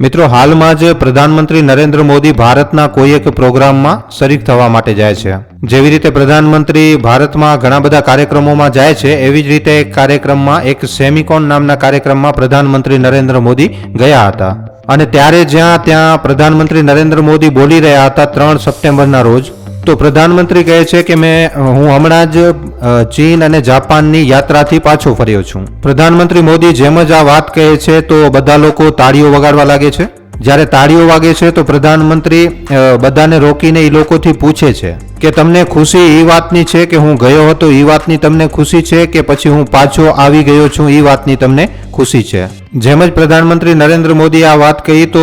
મિત્રો, હાલમાં જ પ્રધાનમંત્રી નરેન્દ્ર મોદી ભારતના કોઈ એક પ્રોગ્રામમાં શરીક થવા માટે જાય છે. જેવી રીતે પ્રધાનમંત્રી ભારતમાં ઘણા બધા કાર્યક્રમોમાં જાય છે, એવી જ રીતે એક કાર્યક્રમમાં એક સેમિકોન નામના કાર્યક્રમમાં પ્રધાનમંત્રી નરેન્દ્ર મોદી ગયા હતા. અને ત્યારે જ્યાં ત્યાં પ્રધાનમંત્રી નરેન્દ્ર મોદી બોલી રહ્યા હતા ત્રણ સપ્ટેમ્બરના રોજ તો પ્રધાનમંત્રી કહે છે કે મેં હું હમણાં જ ચીન અને જાપાનની યાત્રાથી પાછો ફર્યો છું. પ્રધાનમંત્રી મોદી જેમ જ આ વાત કહે છે, તો બધા લોકો તાળીઓ વગાડવા લાગે છે. જ્યારે તાળીઓ વાગે છે, તો પ્રધાનમંત્રી બધાને રોકીને એ લોકોથી પૂછે છે કે તમને ખુશી એ વાતની છે કે હું ગયો હતો એ વાતની તમને ખુશી છે કે પછી હું પાછો આવી ગયો છું એ વાતની તમને ખુશી છે. જેમ જ પ્રધાનમંત્રી નરેન્દ્ર મોદી આ વાત કહી, તો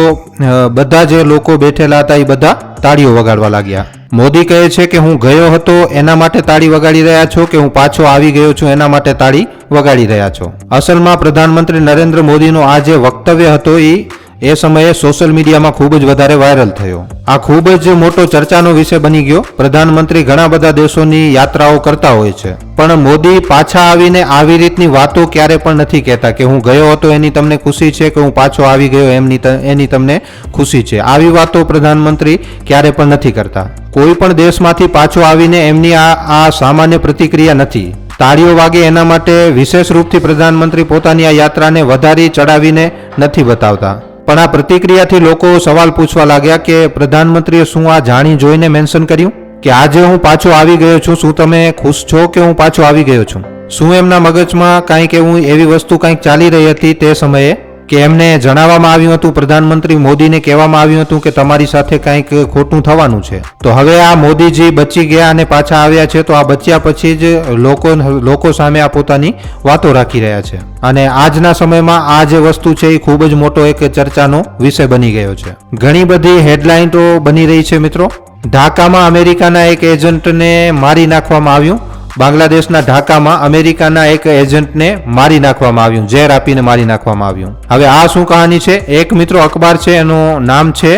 બધા જે લોકો બેઠેલા હતા એ બધા તાળીઓ વગાડવા લાગ્યા. મોદી કહે છે કે હું ગયો હતો, એના માટે તાળી વગાડી રહ્યા છો કે હું પાછો આવી ગયો છું, એના માટે તાળી વગાડી રહ્યા છો. અસલમાં પ્રધાનમંત્રી નરેન્દ્ર મોદીનો આ જે વક્તવ્ય હતો એ એ સમયે સોશિયલ મીડિયામાં ખૂબ જ વધારે વાયરલ થયો. આ ખૂબ જ મોટો ચર્ચાનો વિષય બની ગયો. પ્રધાનમંત્રી ઘણા બધા દેશોની યાત્રાઓ કરતા હોય છે. પણ મોદી પાછા આવીને આવી રીતની વાતો ક્યારે પણ નથી કહેતા કે હું ગયો હતો એની તમને ખુશી છે કે હું પાછો આવી ગયો એમની એની તમને ખુશી છે. આવી વાતો પ્રધાનમંત્રી ક્યારે પણ નથી કરતા. કોઈ પણ દેશમાંથી પાછો આવીને એમની આ આ સામાન્ય પ્રતિક્રિયા નથી. તાળીઓ વાગે એના માટે વિશેષ રૂપથી પ્રધાનમંત્રી પોતાની આ યાત્રાને વધારી ચડાવીને નથી બતાવતા. પણ આ પ્રતિક્રિયાથી લોકો સવાલ પૂછવા લાગ્યા કે, પ્રધાનમંત્રીએ શું આ જાણી જોઈને મેન્શન કર્યું? કે આજે હું પાછો આવી ગયો છું? શું તમે ખુશ છો કે હું પાછો આવી ગયો છું? શું એમના મગજમાં કાંઈક એવું એવી વસ્તુ કાંઈક ચાલી રહી હતી તે સમયે? કે એમને જણાવવામાં આવ્યું હતું, પ્રધાનમંત્રી મોદીને કહેવામાં આવ્યું હતું કે તમારી સાથે કંઈક ખોટું થવાનું છે. તો હવે આ મોદીજી બચી ગયા અને પાછા આવ્યા છે, તો આ બચ્યા પછી જ લોકો લોકો સામે આ પોતાની વાતો રાખી રહ્યા છે. અને આજના સમયમાં આ જે વસ્તુ છે એ ખૂબ જ મોટો એક ચર્ચાનો વિષય બની ગયો છે. ઘણી બધી હેડલાઇન તો બની રહી છે મિત્રો. ઢાકામાં અમેરિકાના એક એજન્ટને મારી નાખવામાં આવ્યું. બાંગ્લાદેશના ઢાકામાં અમેરિકાના એક એજન્ટને મારી નાખવામાં આવ્યું, ઝેર આપીને મારી નાખવામાં આવ્યું. હવે આ શું કહાની છે? એક મિત્રો અખબાર છે, એનું નામ છે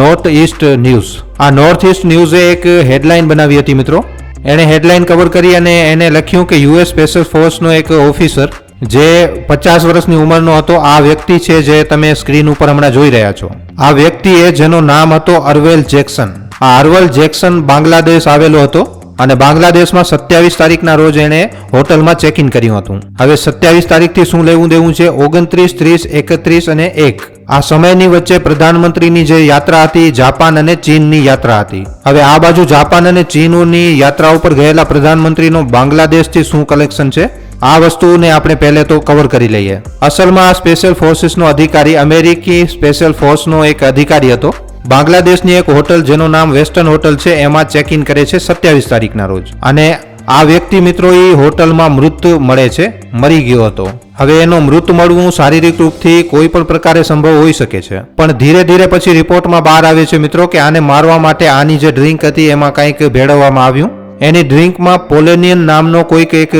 નોર્થ ઈસ્ટ ન્યૂઝ આ નોર્થ ઈસ્ટ ન્યૂઝે એક હેડલાઇન બનાવી હતી મિત્રો. એણે હેડલાઇન કવર કરી અને એને લખ્યું કે યુએસ સ્પેશિયલ ફોર્સનો એક ઓફિસર જે પચાસ વર્ષની ઉંમરનો હતો, આ વ્યક્તિ છે જે તમે સ્ક્રીન ઉપર હમણાં જોઈ રહ્યા છો. આ વ્યક્તિએ જેનું નામ હતો અરવેલ જેક્સન. આ અરવેલ જેક્સન બાંગ્લાદેશ આવેલો હતો. અને બાંગ્લાદેશમાં સત્યાવીસ તારીખના રોજ એણે હોટલમાં ચેક ઇન કર્યું હતું. હવે સત્યાવીસ તારીખથી શું લેવું દેવું છે? ઓગણત્રીસ, ત્રીસ, એકત્રીસ અને એક. આ સમયની વચ્ચે પ્રધાનમંત્રીની જે યાત્રા હતી, જાપાન અને ચીનની યાત્રા હતી. હવે આ બાજુ જાપાન અને ચીનની યાત્રા ઉપર ગયેલા પ્રધાનમંત્રીનો બાંગ્લાદેશથી શું કલેક્શન છે? આ વસ્તુને આપણે પહેલે તો કવર કરી લઈએ. અસલમાં આ સ્પેશિયલ ફોર્સીસનો અધિકારી, અમેરિકી સ્પેશિયલ ફોર્સનો એક અધિકારી હતો. બાંગ્લાદેશની એક હોટલ જેનું નામ વેસ્ટર્ન હોટલ છે, એમાં ચેક ઇન કરે છે સત્યાવીસ તારીખના રોજ. અને આ વ્યક્તિ મિત્રો એ હોટલમાં મૃત મળે છે, મરી ગયો હતો. હવે એનો મૃત મળવું શારીરિક રૂપથી કોઈ પણ પ્રકારે સંભવ હોઈ શકે છે. પણ ધીરે ધીરે પછી રિપોર્ટમાં બહાર આવે છે મિત્રો કે આને મારવા માટે આની જે ડ્રિંક હતી એમાં કંઈક ભેળવવામાં આવ્યું. એની ડ્રિંકમાં પોલેનિયન નામનો કોઈક એક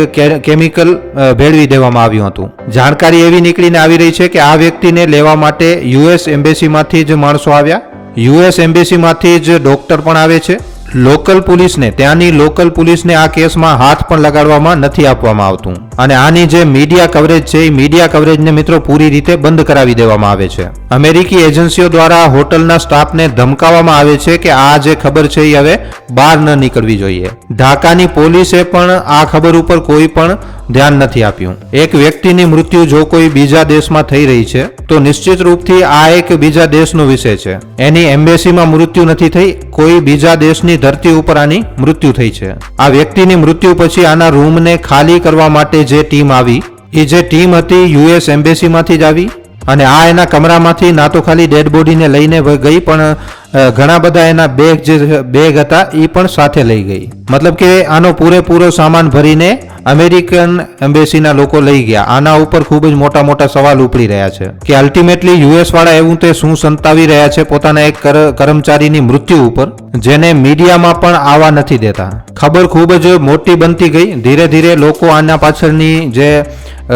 કેમિકલ ભેળવી દેવામાં આવ્યું હતું. જાણકારી એવી નીકળીને આવી રહી છે કે આ વ્યક્તિને લેવા માટે યુએસ એમ્બેસીમાંથી જ માણસો આવ્યા. યુએસ એમ્બેસીમાંથી જ ડોક્ટર પણ આવે છે. લોકલ પોલીસને, ત્યાંની લોકલ પોલીસને આ કેસમાં હાથ પણ લગાડવામાં નથી આપવામાં આવતું. અને આની જે મીડિયા કવરેજ છે, એ મીડિયા કવરેજને મિત્રો પૂરી રીતે બંધ કરાવી દેવામાં આવે છે. અમેરિકી એજન્સીઓ દ્વારા હોટલના સ્ટાફને ધમકાવવામાં આવે છે કે આ જે ખબર છે, એ હવે બહાર ન નીકળવી જોઈએ. ઢાકાની પોલીસે પણ આ ખબર ઉપર કોઈ પણ ધ્યાન નથી આપ્યું. એક વ્યક્તિની મૃત્યુ જો કોઈ બીજા દેશમાં થઈ રહી છે, તો નિશ્ચિત રૂપથી આ એક બીજા દેશનો વિષય છે. એની એમ્બેસીમાં મૃત્યુ નથી થઈ, કોઈ બીજા દેશની ધરતી ઉપર આની મૃત્યુ થઈ છે. આ વ્યક્તિની મૃત્યુ પછી આના રૂમને ખાલી કરવા માટે જે ટીમ આવી એ જે ટીમ હતી યુએસ એમ્બેસીમાંથી જ આવી, અને આ એના કમરામાંથી ના તો ખાલી ડેડ બોડીને લઈને ગઈ, પણ ઘણા બધા એના બેગ જે બેગ હતા એ પણ સાથે લઈ ગઈ. મતલબ કે આનો પૂરેપૂરો સામાન ભરીને અમેરિકન એમ્બેસીના લોકો લઈ ગયા. આના ઉપર ખૂબ જ મોટા મોટા સવાલ ઉપડી રહ્યા છે. કે અલ્ટિમેટલી યુએસ વાળા એવું તે શું સંતાવી રહ્યા છે પોતાના એક કર- કર્મચારીની મૃત્યુ ઉપર, જેને મીડિયામાં પણ આવવા નથી દેતા. ખબર ખૂબ જ મોટી બનતી ગઈ. ધીરે ધીરે લોકો આના પાછળની જે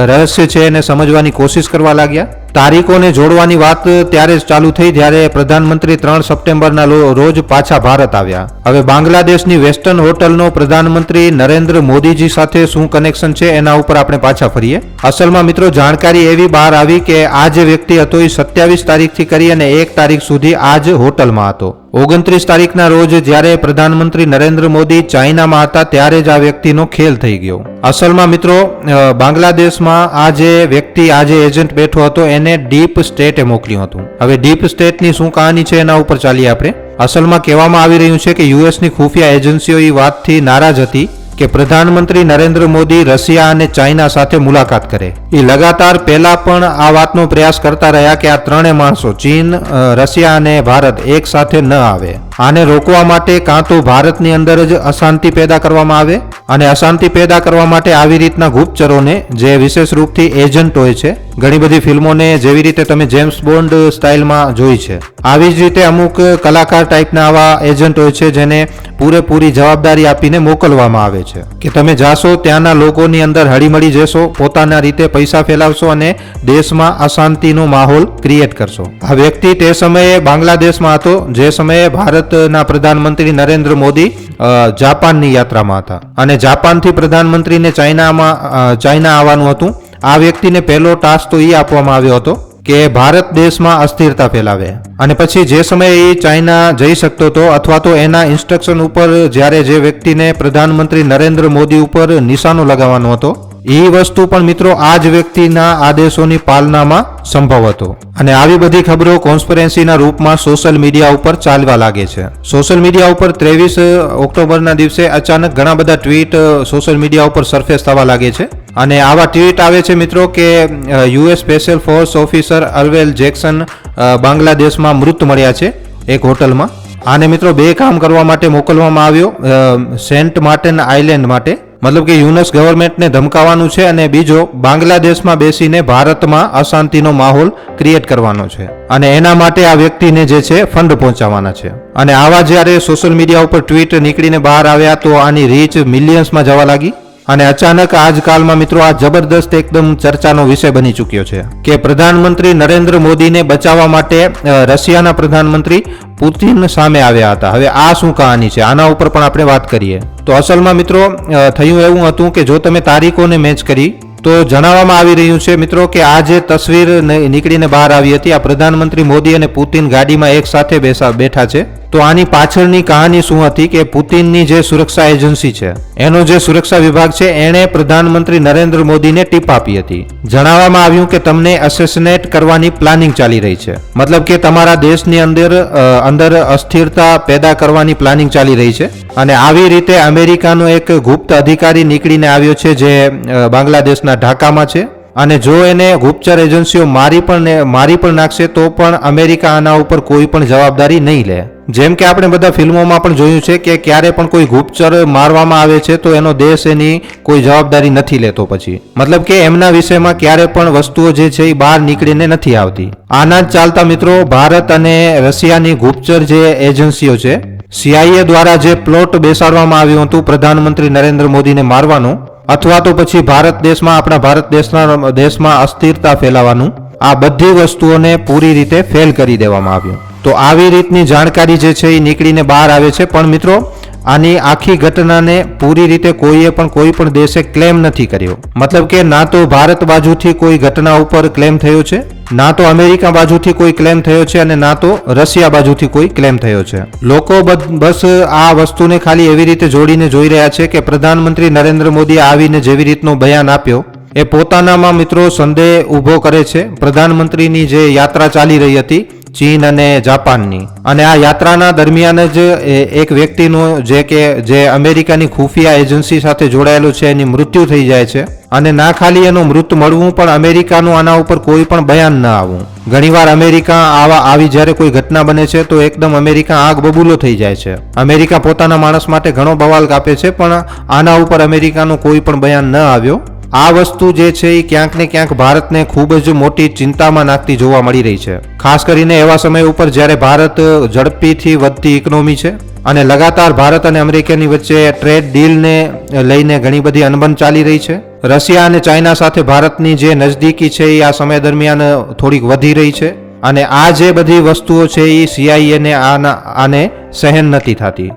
રહસ્ય છે એને સમજવાની કોશિશ કરવા લાગ્યા. તારીખોને જોડવાની વાત ત્યારે જ ચાલુ થઈ જ્યારે પ્રધાનમંત્રી ત્રણ સપ્ટેમ્બરના રોજ પાછા ભારત આવ્યા. હવે બાંગ્લાદેશની વેસ્ટર્ન હોટલનો પ્રધાનમંત્રી નરેન્દ્ર મોદીજી સાથે શું કનેક્શન છે એના ઉપર આપણે પાછા ફરીએ. અસલમાં મિત્રો, જાણકારી એવી બહાર આવી કે આ જે વ્યક્તિ હતો એ સત્યાવીસ તારીખથી કરી અને એક તારીખ સુધી આ જ હોટલમાં હતો. ઓગણત્રીસ તારીખના રોજ જ્યારે પ્રધાનમંત્રી નરેન્દ્ર મોદી ચાઇનામાં હતા ત્યારે જ આ વ્યક્તિનો ખેલ થઈ ગયો. અસલમાં મિત્રો બાંગ્લાદેશમાં આ જે વ્યક્તિ આ જે એજન્ટ બેઠો હતો, એને ડીપ સ્ટેટે મોકલ્યું હતું. હવે ડીપ સ્ટેટની શું કહાની છે એના ઉપર ચાલીએ આપણે? અસલમાં કહેવામાં આવી રહ્યું છે કે યુએસની ખુફિયા એજન્સીઓ એ વાતથી નારાજ હતી. કે પ્રધાનમંત્રી નરેન્દ્ર મોદી રશિયા અને ચાઇના સાથે મુલાકાત કરે. એ લગાતાર પહેલા પણ આ વાતનો પ્રયાસ કરતા રહ્યા કે આ ત્રણેય માણસો ચીન રશિયા અને ભારત એક સાથે ન આવે. આને રોકવા માટે કાં તો ભારતની અંદર જ અશાંતિ પેદા કરવામાં આવે અને અશાંતિ પેદા કરવા માટે આવી રીતના ગુપ્તચરોને જે વિશેષ રૂપથી એજન્ટ હોય છે, ઘણી બધી ફિલ્મોને જેવી રીતે તમે જેમ્સ બોન્ડ સ્ટાઇલમાં જોઈ છે. આવી જ રીતે અમુક કલાકાર ટાઈપના આવા એજન્ટ હોય છે, જેને પૂરેપૂરી જવાબદારી આપીને મોકલવામાં આવે છે. કે તમે જાશો ત્યાંના લોકોની અંદર હળીમળી જશો, પોતાના રીતે પૈસા ફેલાવશો અને દેશમાં અશાંતિનો માહોલ ક્રિએટ કરશો. આ વ્યક્તિ તે સમયે બાંગ્લાદેશમાં હતો, જે સમયે ભારતના પ્રધાનમંત્રી નરેન્દ્ર મોદી જાપાનની યાત્રામાં હતા. અને જાપાનથી પ્રધાનમંત્રીને ચાઇનામાં ચાઇના આવવાનું હતું. આ વ્યક્તિને પહેલો ટાસ્ક તો એ આપવામાં આવ્યો હતો કે ભારત દેશમાં અસ્થિરતા ફેલાવે. અને પછી જે સમયે એ ચાઇના જઈ શકતો હતો અથવા તો એના ઇન્સ્ટ્રક્શન ઉપર જ્યારે જે વ્યક્તિને પ્રધાનમંત્રી નરેન્દ્ર મોદી ઉપર નિશાનો લગાવવાનો હતો એ વસ્તુ પણ મિત્રો આ જ વ્યક્તિના આદેશોની પાલનામાં સંભવ હતો. અને આવી બધી ખબરો કોન્સ્પરન્સીના રૂપમાં સોશિયલ મીડિયા ઉપર ચાલવા લાગે છે. સોશિયલ મીડિયા ઉપર ત્રેવીસ ઓક્ટોબરના દિવસે અચાનક ઘણા બધા ટ્વીટ સોશિયલ મીડિયા ઉપર સરફેસ થવા લાગે છે. અને આવા ટ્વીટ આવે છે મિત્રો કે US special force officer Alwell Jackson બાંગ્લાદેશમાં મૃત મળ્યા છે એક હોટલમાં. આને મિત્રો બે કામ કરવા માટે મોકલવામાં આવ્યો. સેન્ટ માર્ટિન આઇલેન્ડ માટે. મતલબ કે યુનસ ગવર્મેન્ટને ધમકાવવાનું છે અને બીજો બાંગ્લાદેશમાં બેસીને ભારતમાં અશાંતિનો માહોલ ક્રિએટ કરવાનો છે. અને એના માટે આ વ્યક્તિને જે છે ફંડ પહોંચાડવાના છે. અને આવા જ્યારે સોશિયલ મીડિયા ઉપર ટ્વીટ નીકળીને બહાર આવ્યા તો આની રીચ મિલિયન્સમાં જવા લાગી. અને અચાનક આજકાલમાં મિત્રો આ જબરદસ્ત એકદમ ચર્ચાનો વિષય બની ચૂક્યો છે કે પ્રધાનમંત્રી નરેન્દ્ર મોદીને બચાવવા માટે રશિયાના પ્રધાનમંત્રી પુતિન સામે આવ્યા હતા. હવે આ શું કહાની છે? આના ઉપર પણ આપણે વાત કરીએ. તો અસલમાં મિત્રો થયું એવું હતું કે જો તમે તારીખોને મેચ કરી, તો જણાવવામાં આવી રહ્યું છે મિત્રો કે આ જે તસવીર નીકળીને બહાર આવી હતી, આ પ્રધાનમંત્રી મોદી અને પુતિન ગાડીમાં એક સાથે બેસા, બેઠા છે. તો આની પાછળની કહાની શું હતી કે પુતિનની જે સુરક્ષા એજન્સી છે, એનો જે સુરક્ષા વિભાગ છે, એણે પ્રધાનમંત્રી નરેન્દ્ર મોદીને ટીપ આપી હતી. જણાવવામાં આવ્યું કે તમને એસેસિનેટ કરવાની પ્લાનિંગ ચાલી રહી છે. મતલબ કે તમારા દેશની અંદર અંદર અસ્થિરતા પેદા કરવાની પ્લાનિંગ ચાલી રહી છે. અને આવી રીતે અમેરિકાનો એક ગુપ્ત અધિકારી નીકળીને આવ્યો છે, જે બાંગ્લાદેશના ઢાકામાં છે. અને જો એને ગુપ્તચર એજન્સીઓ મારી પણ મારી પણ નાખશે, તો પણ અમેરિકા આના ઉપર કોઈ પણ જવાબદારી નહીં લે. જેમ કે આપણે બધા ફિલ્મોમાં પણ જોયું છે કે ક્યારે પણ કોઈ ગુપ્તચર મારવામાં આવે છે, તો એનો દેશ એની કોઈ જવાબદારી નથી લેતો પછી. મતલબ કે એમના વિષયમાં ક્યારે પણ વસ્તુઓ જે છે એ બહાર નીકળીને નથી આવતી. આના જ ચાલતા મિત્રો, ભારત અને રશિયાની ગુપ્તચર જે એજન્સીઓ છે, સીઆઈએ દ્વારા જે પ્લોટ બેસાડવામાં આવ્યું હતું પ્રધાનમંત્રી નરેન્દ્ર મોદીને મારવાનું અથવા તો પછી ભારત દેશમાં, આપણા ભારત દેશના, દેશમાં અસ્થિરતા ફેલાવાનું, આ બધી વસ્તુઓને પૂરી રીતે ફેલ કરી દેવામાં આવ્યું. તો આવી રીતની જાણકારી જે છે એ નીકળીને બહાર આવે છે. પણ મિત્રો આની આખી ઘટનાને પૂરી રીતે કોઈએ પણ કોઈ પણ દેશે ક્લેમ નથી કર્યો. મતલબ કે ના તો ભારત બાજુથી કોઈ ઘટના ઉપર ક્લેમ થયો છે, ના તો અમેરિકા બાજુથી કોઈ ક્લેમ થયો છે અને ના તો રશિયા બાજુથી કોઈ ક્લેમ થયો છે. લોકો બસ આ વસ્તુને ખાલી એવી રીતે જોડીને જોઈ રહ્યા છે કે પ્રધાનમંત્રી નરેન્દ્ર મોદી આવીને જેવી રીતનો બયાન આપ્યો. એ પોતાનામાં મિત્રો સંદેહ ઊભો કરે છે. પ્રધાનમંત્રીની જે યાત્રા ચાલી રહી હતી ચીન અને જાપાનની. અને આ યાત્રાના દરમિયાન જ એક વ્યક્તિનું જે કે, જે અમેરિકાની ખુફિયા એજન્સી સાથે જોડાયેલું છે, એની મૃત્યુ થઈ જાય છે. અને ના ખાલી એનું મૃત મળવું, પણ અમેરિકાનું આના ઉપર કોઈ પણ બયાન ન આવવું ઘણીવાર અમેરિકા આવા, આવી જ્યારે કોઈ ઘટના બને છે, તો એકદમ અમેરિકા આગ બબૂલો થઈ જાય છે. અમેરિકા પોતાના માણસ માટે ઘણો બવાલ કાપે છે, પણ આના ઉપર અમેરિકાનું કોઈ પણ બયાન ન આવ્યો. આ વસ્તુ જે છે એ ક્યાંક ને ક્યાંક ભારતને ખૂબ જ મોટી ચિંતામાં નાખતી જોવા મળી રહી છે. ખાસ કરીને એવા સમય ઉપર જ્યારે ભારત ઝડપીથી વધતી ઇકોનોમી છે અને લગાતાર ભારત અને અમેરિકાની વચ્ચે ટ્રેડ ડીલને લઈને ઘણી બધી અનબન ચાલી રહી છે, રશિયા અને ચાઇના સાથે ભારતની જે નજદીકી છે એ આ સમય દરમિયાન થોડીક વધી રહી છે અને આ જે બધી વસ્તુઓ છે એ સીઆઈએને આના આને સહેન નથી થતી.